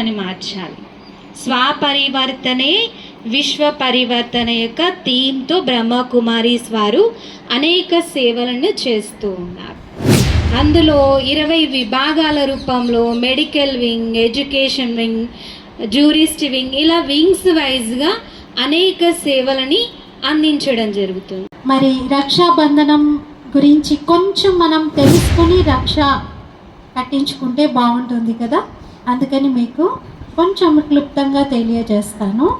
జీవితాన్ని మార్చాలి. స్వపరివర్తనే విశ్వ పరివర్తన యొక్క థీమ్తో బ్రహ్మకుమారీస్ వారు అనేక సేవలను చేస్తూ ఉన్నారు. అందులో ఇరవై విభాగాల రూపంలో medical wing education wing jurist wing ఇలా వింగ్స్ వైజ్గా అనేక సేవలని అందించడం జరుగుతుంది. మరి రక్షాబంధనం గురించి కొంచెం మనం తెలుసుకొని రక్ష కట్టించుకుంటే బాగుంటుంది కదా? అందుకని మీకు కొంచెం క్లుప్తంగా తెలియజేస్తాను.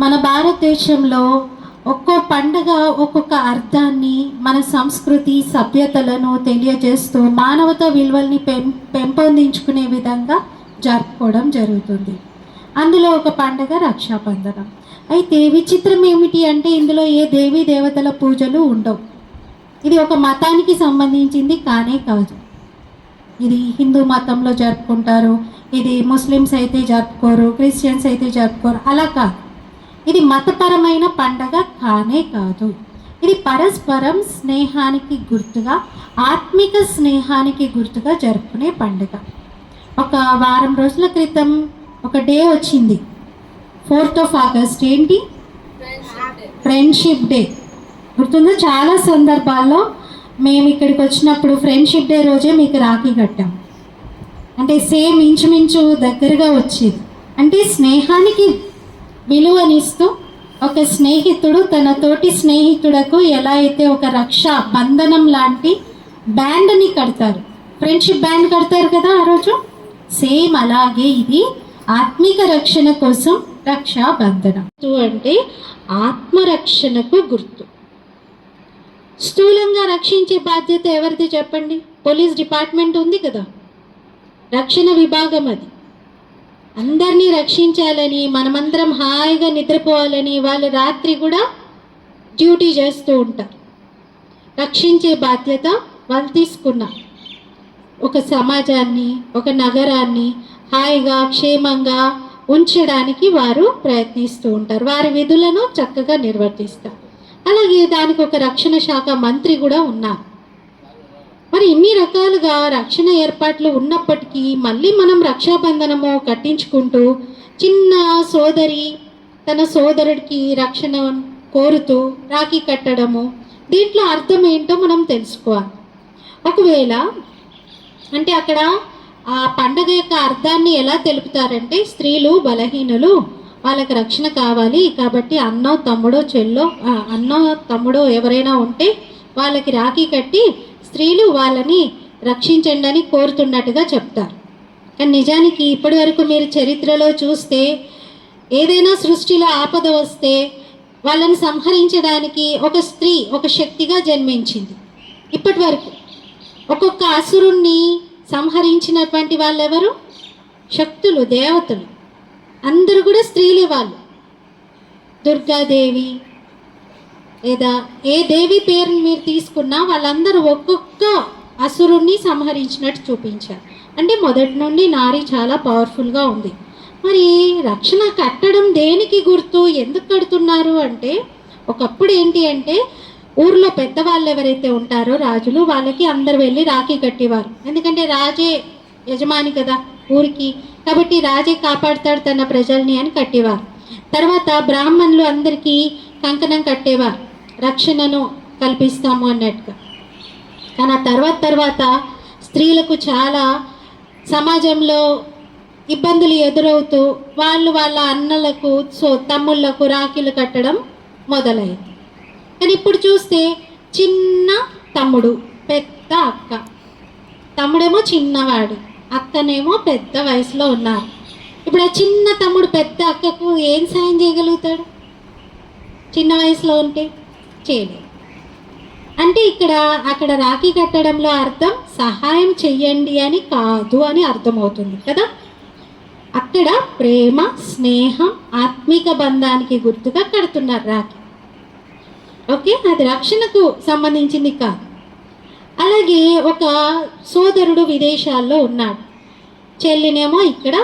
మన భారతదేశంలో ఒక్కో పండుగ ఒక్కొక్క అర్థాన్ని మన సంస్కృతి సభ్యతలను తెలియజేస్తూ మానవత విలువల్ని పెం పెంపొందించుకునే విధంగా జరుపుకోవడం జరుగుతుంది. అందులో ఒక పండుగ రక్షాబంధనం. అయితే విచిత్రం ఏమిటి అంటే ఇందులో ఏ దేవీ దేవతల పూజలు ఉండవు. ఇది ఒక మతానికి సంబంధించింది కానే కాదు. ఇది హిందూ మతంలో జరుపుకుంటారు ఇది ముస్లిమ్స్ అయితే జరుపుకోరు క్రిస్టియన్స్ అయితే జరుపుకోరు అలా కాదు. ఇది మతపరమైన పండగ కానే కాదు. ఇది పరస్పరం స్నేహానికి గుర్తుగా ఆత్మిక స్నేహానికి గుర్తుగా జరుపుకునే పండుగ. ఒక వారం రోజుల క్రితం ఒక డే వచ్చింది. ఫోర్త్ ఆఫ్ ఆగస్ట్ ఏంటి? ఫ్రెండ్షిప్ డే గుర్తుందా? చాలా సందర్భాల్లో మేము ఇక్కడికి వచ్చినప్పుడు ఫ్రెండ్షిప్ డే రోజే మీకు రాఖీ కట్టాం. అంటే సేమ్ ఇంచుమించు దగ్గరగా వచ్చేది. అంటే స్నేహానికి విలువనిస్తూ ఒక స్నేహితుడు తన తోటి స్నేహితుడకు ఎలా అయితే ఒక రక్ష బంధనం లాంటి బ్యాండ్ని కడతారు. ఫ్రెండ్షిప్ బ్యాండ్ కడతారు కదా ఆ రోజు? సేమ్ అలాగే ఇది ఆత్మిక రక్షణ కోసం రక్షా బంధనం. అంటే ఆత్మరక్షణకు గుర్తు. స్థూలంగా రక్షించే బాధ్యత ఎవరిది చెప్పండి? పోలీస్ డిపార్ట్మెంట్ ఉంది కదా. రక్షణ విభాగం అది. అందరినీ రక్షించాలని మనమందరం హాయిగా నిద్రపోవాలని వాళ్ళు రాత్రి కూడా డ్యూటీ చేస్తూ ఉంటారు. రక్షించే బాధ్యత వాళ్ళు తీసుకున్నారు ఒక సమాజాన్ని ఒక నగరాన్ని హాయిగా క్షేమంగా ఉంచడానికి వారు ప్రయత్నిస్తూ ఉంటారు. వారి విధులను చక్కగా నిర్వర్తిస్తారు. అలాగే దానికి ఒక రక్షణ శాఖ మంత్రి కూడా ఉన్నారు. మరి ఇన్ని రకాలుగా రక్షణ ఏర్పాట్లు ఉన్నప్పటికీ మళ్ళీ మనం రక్షాబంధనము కట్టించుకుంటూ చిన్న సోదరి తన సోదరుడికి రక్షణ కోరుతూ రాఖీ కట్టడము దీంట్లో అర్థం ఏంటో మనం తెలుసుకోవాలి. ఒకవేళ అంటే అక్కడ ఆ పండగ యొక్క అర్థాన్ని ఎలా తెలుపుతారంటే స్త్రీలు బలహీనులు వాళ్ళకి రక్షణ కావాలి. కాబట్టి అన్నో తమ్ముడో చెల్లో ఆ, అన్నో తమ్ముడో ఎవరైనా ఉంటే వాళ్ళకి రాఖీ కట్టి స్త్రీలు వాళ్ళని రక్షించండి అని కోరుతున్నట్టుగా చెప్తారు. కానీ నిజానికి ఇప్పటి వరకు మీరు చరిత్రలో చూస్తే ఏదైనా సృష్టిలో ఆపద వస్తే వాళ్ళని సంహరించడానికి ఒక స్త్రీ ఒక శక్తిగా జన్మించింది. ఇప్పటి వరకు ఒక్కొక్క అసురుణ్ణి సంహరించినటువంటి వాళ్ళెవరు? శక్తులు దేవతలు. అందరూ కూడా స్త్రీలే వాళ్ళు. దుర్గాదేవి లేదా ఏ దేవి పేరుని మీరు తీసుకున్నా వాళ్ళందరూ ఒక్కొక్క అసురుణ్ణి సంహరించినట్టు చూపించారు. అంటే మొదటి నుండి నారి చాలా పవర్ఫుల్గా ఉంది. మరి రక్షణ కట్టడం దేనికి గుర్తు? ఎందుకు కడుతున్నారు అంటే ఒకప్పుడు ఏంటి అంటే ఊర్లో పెద్దవాళ్ళు ఎవరైతే ఉంటారో రాజులు వాళ్ళకి అందరు వెళ్ళి రాఖీ కట్టేవారు. ఎందుకంటే రాజే యజమాని కదా. ఊరికి. కాబట్టి రాజే కాపాడుతాడు తన ప్రజల్ని అని కట్టేవారు. తర్వాత బ్రాహ్మణులు అందరికీ కంకణం కట్టేవారు. రక్షణను కల్పిస్తాము అన్నట్టుగా. కానీ ఆ తర్వాత తర్వాత స్త్రీలకు చాలా సమాజంలో ఇబ్బందులు ఎదురవుతూ వాళ్ళు వాళ్ళ అన్నలకు సో తమ్ముళ్ళకు రాఖీలు కట్టడం మొదలైంది. కానీ ఇప్పుడు చూస్తే చిన్న తమ్ముడు పెద్ద అక్క. తమ్ముడేమో చిన్నవాడు. అక్కనేమో పెద్ద వయసులో ఉన్నారు. ఇప్పుడు ఆ చిన్న తమ్ముడు పెద్ద అక్కకు ఏం సాయం చేయగలుగుతాడు? చిన్న వయసులో ఉంటే చేయలేదు. అంటే ఇక్కడ అక్కడ రాఖీ కట్టడంలో అర్థం సహాయం చెయ్యండి అని కాదు అని అర్థమవుతుంది కదా? అక్కడ ప్రేమ స్నేహం ఆత్మిక బంధానికి గుర్తుగా కడుతున్నారు రాఖీ. ఓకే? అది రక్షణకు సంబంధించింది కాదు. అలాగే ఒక సోదరుడు విదేశాల్లో ఉన్నాడు. చెల్లినేమో ఇక్కడ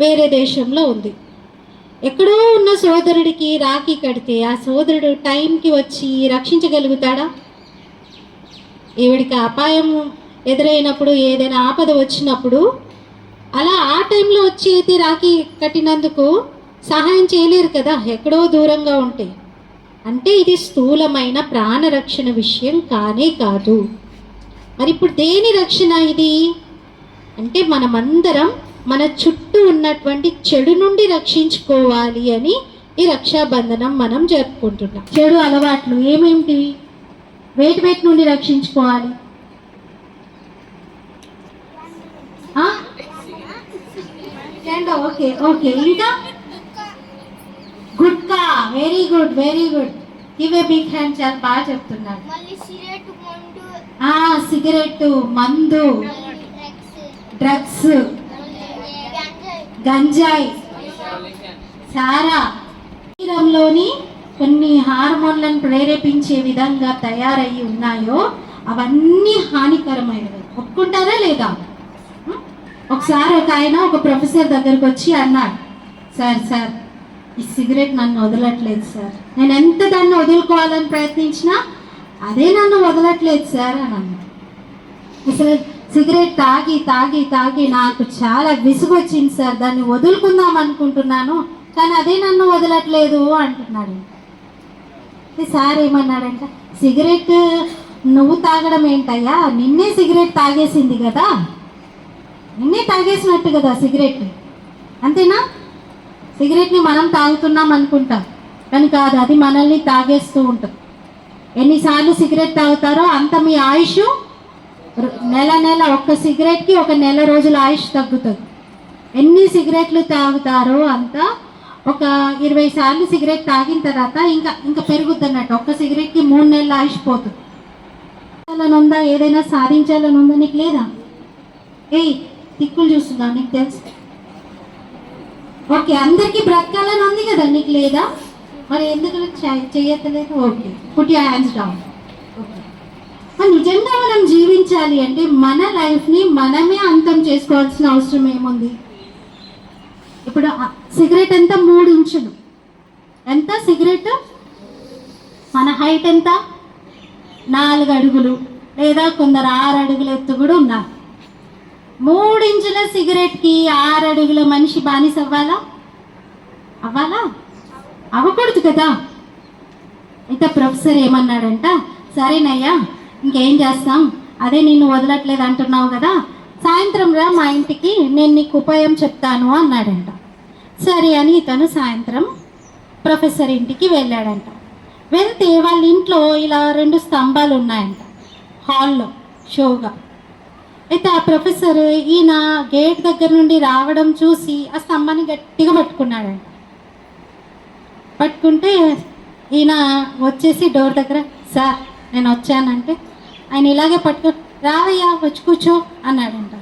వేరే దేశంలో ఉంది. ఎక్కడో ఉన్న సోదరుడికి రాఖీ కడితే ఆ సోదరుడు టైంకి వచ్చి రక్షించగలుగుతాడా? ఈవిడికి అపాయం ఎదురైనప్పుడు ఏదైనా ఆపద వచ్చినప్పుడు అలా ఆ టైంలో వచ్చి అయితే రాఖీ కట్టినందుకు సహాయం చేయలేరు కదా ఎక్కడో దూరంగా ఉంటే. అంటే ఇది స్థూలమైన ప్రాణరక్షణ విషయం కానే కాదు. మరి ఇప్పుడు దేని రక్షణ ఇది? అంటే మనమందరం మన చుట్టూ ఉన్నటువంటి చెడు నుండి రక్షించుకోవాలి అని ఈ రక్షాబంధనం మనం జరుపుకుంటున్నాం. చెడు అలవాట్లు ఏమేమిటి? వేటి వేటి నుండి రక్షించుకోవాలి? Okay okay. ఇంకా? గుడ్కా వెరీ గుడ్ వెరీ గుడ్ ఇవే బిగ్ హ్యాండ్ చాలా బాగా మండు ఆ సిగరెట్ మందు డ్రగ్స్ గంజాయి. సారా శరీరంలోని కొన్ని హార్మోన్లను ప్రేరేపించే విధంగా తయారయ్యి ఉన్నాయో అవన్నీ హానికరమైనవి. ఒప్పుకుంటారా లేదా? ఒకసారి ఒక ఆయన ఒక ప్రొఫెసర్ దగ్గరకు వచ్చి అన్నాడు సార్ సార్ ఈ సిగరెట్ నన్ను వదలట్లేదు సార్. నేను ఎంత దాన్ని వదులుకోవాలని ప్రయత్నించినా అదే నన్ను వదలట్లేదు సార్ అని అన్నాడు. అసలు సిగరెట్ తాగి తాగి తాగి నాకు చాలా విసుగు వచ్చింది సార్. దాన్ని వదులుకుందాం అనుకుంటున్నాను కానీ అదే నన్ను వదలట్లేదు అంటున్నాడు. ఈ సార్ ఏమన్నాడంట? సిగరెట్ నువ్వు తాగడం ఏంటయ్యా? నిన్నే సిగరెట్ తాగేసింది కదా. నిన్నే తాగేసినట్టు కదా సిగరెట్. అంతేనా? సిగరెట్ని మనం తాగుతున్నాం అనుకుంటాం. కానీ కాదు అది మనల్ని తాగేస్తూ ఉంటుంది ఎన్నిసార్లు సిగరెట్ తాగుతారో అంత మీ ఆయుష్ నెల నెల ఒక్క సిగరెట్కి ఒక నెల రోజుల ఆయుష్ తగ్గుతుంది. ఎన్ని సిగరెట్లు తాగుతారో అంత ఒక ఇరవై సార్లు సిగరెట్ తాగిన తర్వాత ఇంకా ఇంకా పెరుగుద్ది అన్నట్టు. ఒక్క సిగరెట్కి మూడు నెలలు ఆయుష్ పోతుంది. సాధించాలని ఉందా ఏదైనా సాధించాలని ఉందా నీకు లేదా? ఏయ్ దిక్కులు చూస్తున్నా నీకు తెలుసు. ఓకే అందరికీ బ్రతకాలని ఉంది కదా నీకు లేదా? మరి ఎందుకు చేయట్లేదు చెయ్యట్లేదు okay put you hands down okay మరి నిజంగా మనం జీవించాలి అంటే మన లైఫ్ని మనమే అంతం చేసుకోవాల్సిన అవసరం ఏముంది? ఇప్పుడు సిగరెట్ ఎంత? మూడు ఇంచులు. ఎంత సిగరెట్? మన హైట్ ఎంత? నాలుగు అడుగులు లేదా కొందరు ఆరు అడుగుల ఎత్తు కూడా ఉన్నారు. మూడు ఇంచుల సిగరెట్కి ఆరు అడుగుల మనిషి బానిస అవ్వాలా? అవ్వాలా? అవ్వకూడదు కదా? అయితే ప్రొఫెసర్ ఏమన్నాడంట? సరేనయ్యా ఇంకేం చేస్తాం? అదే నిన్ను వదలట్లేదు అంటున్నావు కదా? సాయంత్రం రా మా ఇంటికి నేను నీకు ఉపాయం చెప్తాను అన్నాడంట. సరే అని ఇతను సాయంత్రం ప్రొఫెసర్ ఇంటికి వెళ్ళాడంట. వెళ్తే వాళ్ళ ఇంట్లో ఇలా రెండు స్తంభాలు ఉన్నాయంట హాల్లో షోగా. అయితే ఆ ప్రొఫెసర్ ఈయన గేట్ దగ్గర నుండి రావడం చూసి ఆ స్తంభాన్ని గట్టిగా పట్టుకున్నాడంట. పట్టుకుంటే ఈయన వచ్చేసి డోర్ దగ్గర సార్ నేను వచ్చానంటే ఆయన ఇలాగే పట్టుకో రావయ్యా వచ్చి కూర్చో అన్నాడంట.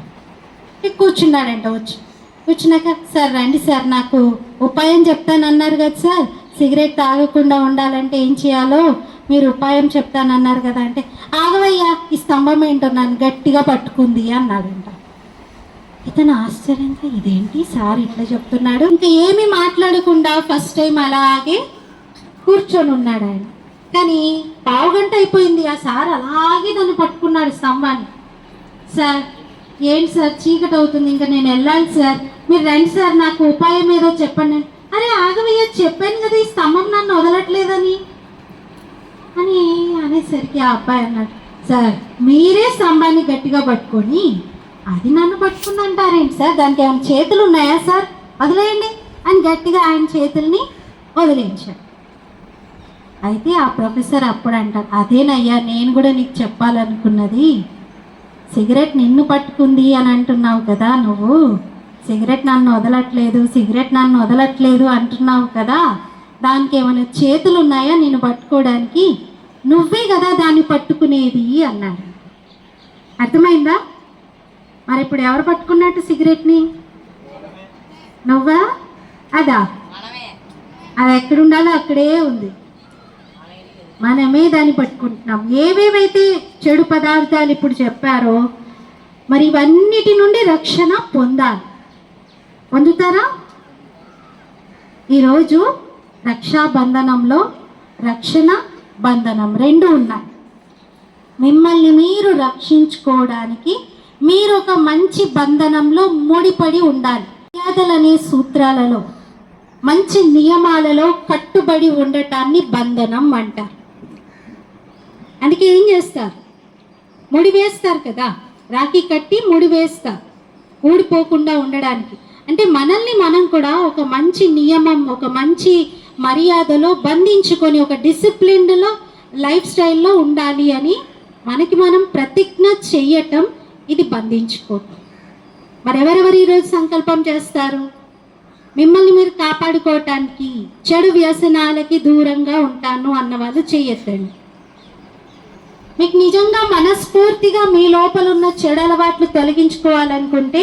కూర్చున్నాడంట వచ్చి. కూర్చున్నాక సార్ రండి సార్ నాకు ఉపాయం చెప్తానన్నారు కదా సార్. సిగరెట్ తాగకుండా ఉండాలంటే ఏం చేయాలో మీరు ఉపాయం చెప్తానన్నారు కదా అంటే ఆగవయ్యా ఈ స్తంభం ఏంటో నన్ను గట్టిగా పట్టుకుంది అన్నాడంట. ఇతను ఆశ్చర్యంగా ఇదేంటి? సార్ ఇట్లా చెప్తున్నాడు. ఇంకా ఏమీ మాట్లాడకుండా ఫస్ట్ టైం అలాగే కూర్చొని ఉన్నాడు ఆయన. కానీ పావు గంట అయిపోయింది ఆ సార్ అలాగే తను పట్టుకున్నాడు స్తంభాన్ని. సార్ ఏంటి సార్ చీకటి అవుతుంది? ఇంకా నేను వెళ్ళాలి సార్. మీరు రండి సార్ నాకు ఉపాయం ఏదో చెప్పండి. అరే ఆగవయ్య చెప్పాను కదా ఈ స్తంభం నన్ను వదలట్లేదని. అని అనేసరికి ఆ అబ్బాయి అన్నాడు సార్ మీరే స్తంభాన్ని గట్టిగా పట్టుకొని అది నన్ను పట్టుకుందంటారేంటి సార్? దానికి ఏమైనా చేతులు ఉన్నాయా సార్? వదిలేయండి. అని గట్టిగా ఆయన చేతుల్ని వదిలించాడు. అయితే ఆ ప్రొఫెసర్ అప్పుడు అంటారు అదేనయ్యా నేను కూడా నీకు చెప్పాలనుకున్నది. సిగరెట్ నిన్ను పట్టుకుంది అని అంటున్నావు కదా నువ్వు. సిగరెట్ నన్ను వదలట్లేదు సిగరెట్ నన్ను వదలట్లేదు అంటున్నావు కదా. దానికి ఏమైనా చేతులు ఉన్నాయా నేను పట్టుకోవడానికి? నువ్వే కదా దాన్ని పట్టుకునేది అన్నాడు. అర్థమైందా? మరి ఇప్పుడు ఎవరు పట్టుకున్నట్టు సిగరెట్ని? నువ్వా? అదా? అది ఎక్కడ ఉండాలో అక్కడే ఉంది. మనమే దాన్ని పట్టుకుంటున్నాం. ఏవేవైతే చెడు పదార్థాలు ఇప్పుడు చెప్పారో మరి ఇవన్నిటి నుండి రక్షణ పొందాలి. పొందుతారా? ఈరోజు రక్షాబంధనంలో రక్షణ బంధనం రెండు ఉన్నాయి. మిమ్మల్ని మీరు రక్షించుకోవడానికి మీరు ఒక మంచి బంధనంలో ముడిపడి ఉండాలి. మర్యాదలనే సూత్రాలలో మంచి నియమాలలో కట్టుబడి ఉండటాన్ని బంధనం అంటారు. అందుకే ఏం చేస్తారు? ముడి వేస్తారు కదా. రాఖీ కట్టి ముడి వేస్తారు ఊడిపోకుండా ఉండడానికి. అంటే మనల్ని మనం కూడా ఒక మంచి నియమం ఒక మంచి మర్యాదలో బంధించుకొని ఒక డిసిప్లిన్లో లైఫ్ స్టైల్లో ఉండాలి అని మనకి మనం ప్రతిజ్ఞ చెయ్యటం ఇది బంధించుకోవటం. మరి ఎవరెవరు ఈరోజు సంకల్పం చేస్తారు? మిమ్మల్ని మీరు కాపాడుకోవటానికి చెడు వ్యసనాలకి దూరంగా ఉంటాను అన్న వాళ్ళు చెయ్యొద్దండి మీకు నిజంగా మనస్ఫూర్తిగా మీ లోపల ఉన్న చెడు అలవాట్లు తొలగించుకోవాలనుకుంటే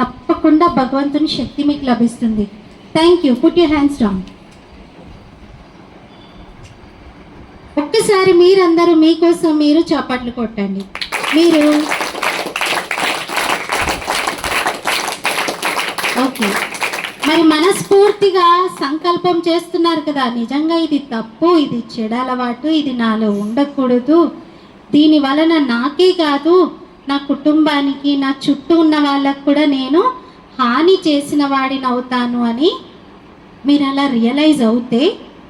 తప్పకుండా భగవంతుని శక్తి మీకు లభిస్తుంది. Thank you put you hands down ఒక్కసారి మీరందరూ మీకోసం మీరు చప్పట్లు కొట్టండి. మీరు ఓకే. మరి మనస్ఫూర్తిగా సంకల్పం చేస్తున్నారు కదా నిజంగా ఇది తప్పు ఇది చెడలవాటు ఇది నాలో ఉండకూడదు. దీని వలన నాకే కాదు నా కుటుంబానికి నా చుట్టూ ఉన్న వాళ్ళకు కూడా నేను హాని చేసిన వాడిని అవుతాను అని మీరు అలా రియలైజ్ అవుతే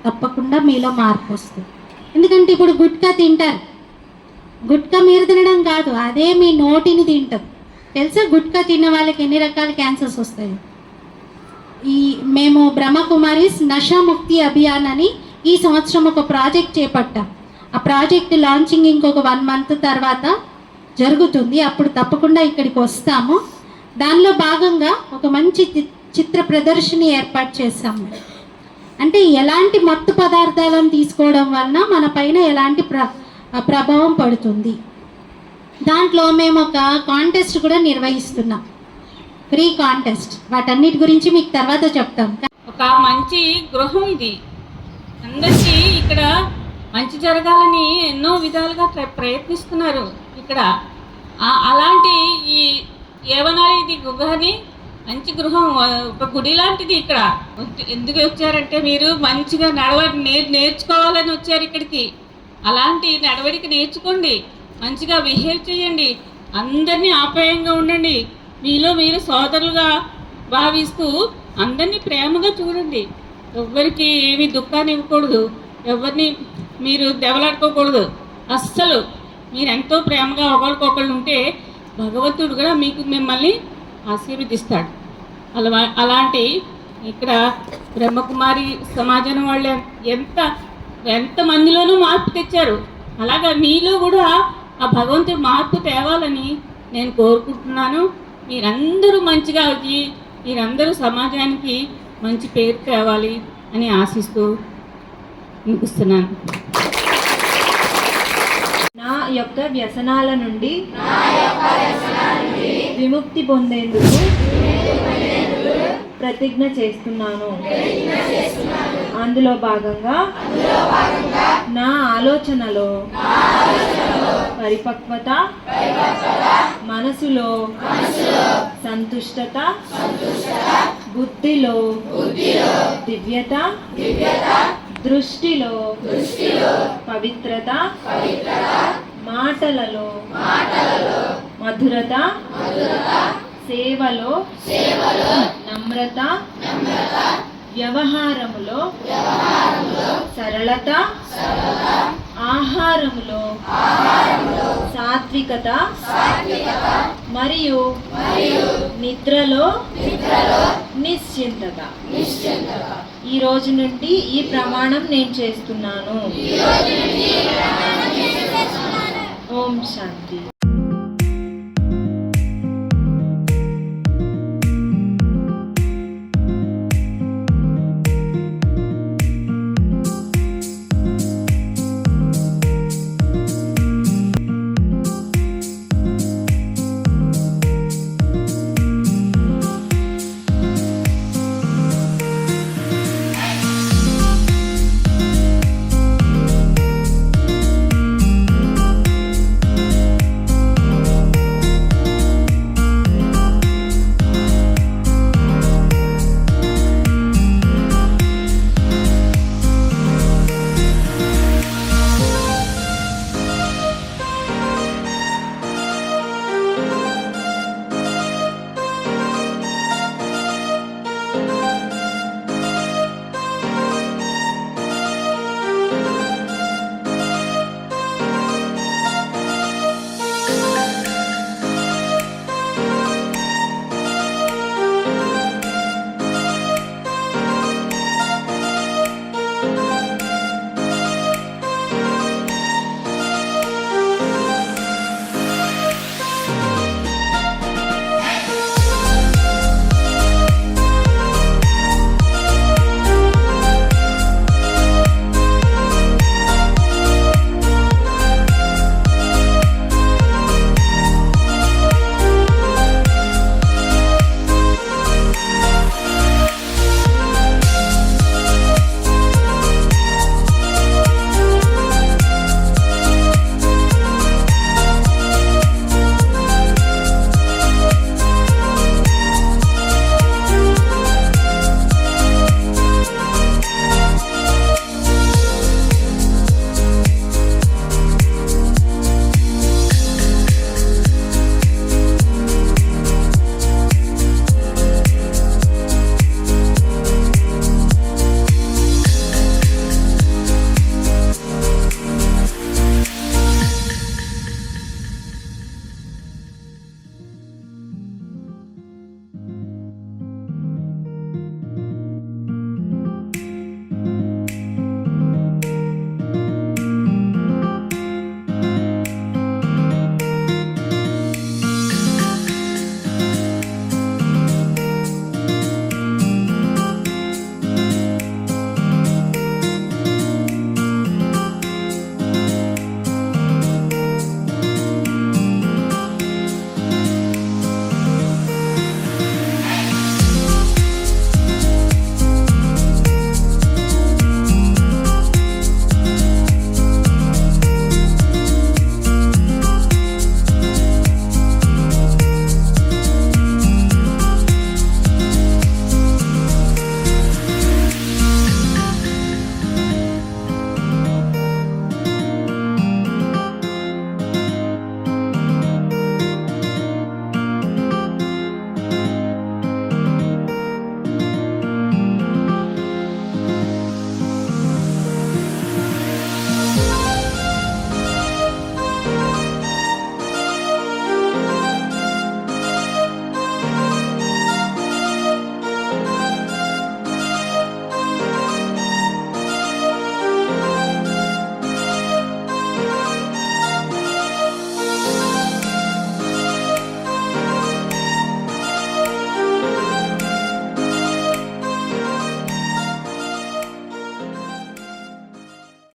తప్పకుండా మీలో మార్పు వస్తుంది. ఎందుకంటే ఇప్పుడు గుట్కా తింటారు. గుట్కా మీరు తినడం కాదు అదే మీ నోటిని తింటారు తెలుసా? గుట్కా తిన్న వాళ్ళకి ఎన్ని రకాల క్యాన్సర్స్ వస్తాయి? ఈ మేము బ్రహ్మకుమారిస్ నషాముక్తి అభియాన్ అని ఈ సంవత్సరం ఒక ప్రాజెక్ట్ చేపట్టాం. ఆ ప్రాజెక్ట్ లాంచింగ్ ఇంకొక వన్ మంత్ తర్వాత జరుగుతుంది. అప్పుడు తప్పకుండా ఇక్కడికి వస్తాము. దానిలో భాగంగా ఒక మంచి చి- చిత్ర ప్రదర్శన ఏర్పాటు చేశాము అంటే ఎలాంటి మత్తు పదార్థాలను తీసుకోవడం వలన మన పైన ఎలాంటి ప్ర ప్రభావం పడుతుంది? దాంట్లో మేము ఒక కాంటెస్ట్ కూడా నిర్వహిస్తున్నాం. ఫ్రీ కాంటెస్ట్ వాటన్నిటి గురించి మీకు తర్వాత చెప్తాం. ఒక మంచి గృహం ఇది. అందరికీ ఇక్కడ మంచి జరగాలని ఎన్నో విధాలుగా ప్ర- ప్రయత్నిస్తున్నారు ఇక్కడ. అలాంటి ఈ ఏమనాలి ఇది గుహని? మంచి గృహం ఒక గుడి లాంటిది ఇక్కడ. ఎందుకు వచ్చారంటే మీరు మంచిగా నడవ నేర్ నేర్చుకోవాలని వచ్చారు ఇక్కడికి. అలాంటి నడవడిక నేర్చుకోండి. మంచిగా బిహేవ్ చేయండి. అందరినీ ఆప్యాయంగా ఉండండి. మీలో మీరు సోదరులుగా భావిస్తూ అందరినీ ప్రేమగా చూడండి. ఎవ్వరికి ఏమి దుఃఖాన్ని ఇవ్వకూడదు. ఎవరిని మీరు దెవలాడుకోకూడదు. అస్సలు మీరు ఎంతో ప్రేమగా ఒకరికొకళ్ళు ఉంటే భగవంతుడు కూడా మీకు మిమ్మల్ని ఆశీర్వదిస్తాడు. అలా అలాంటి ఇక్కడ బ్రహ్మకుమారి సమాజం వాళ్ళు ఎంత ఎంత మందిలోనూ మార్పు తెచ్చారు. అలాగా మీలో కూడా ఆ భగవంతుడు మార్పు తేవాలని నేను కోరుకుంటున్నాను. మీరందరూ మంచిగా వచ్చి మీరందరూ సమాజానికి మంచి పేరు తేవాలి అని ఆశిస్తూ ముగిస్తున్నాను. నా యొక్క వ్యసనాల నుండి విముక్తి పొందేందుకు ప్రతిజ్ఞ చేస్తున్నాను. అందులో భాగంగా నా ఆలోచనలో పరిపక్వత మనసులో సంతుష్టత బుద్ధిలో దివ్యత దృష్టిలో పవిత్రత మాటలలో మధురత సేవలో నమ్రత వ్యవహారములో సరళత ఆహారములో సాత్వికత మరియు నిద్రలో నిశ్చింతత. ఈ రోజు నుండి ఈ ప్రమాణం నేను చేస్తున్నాను. ఓం శాంతి.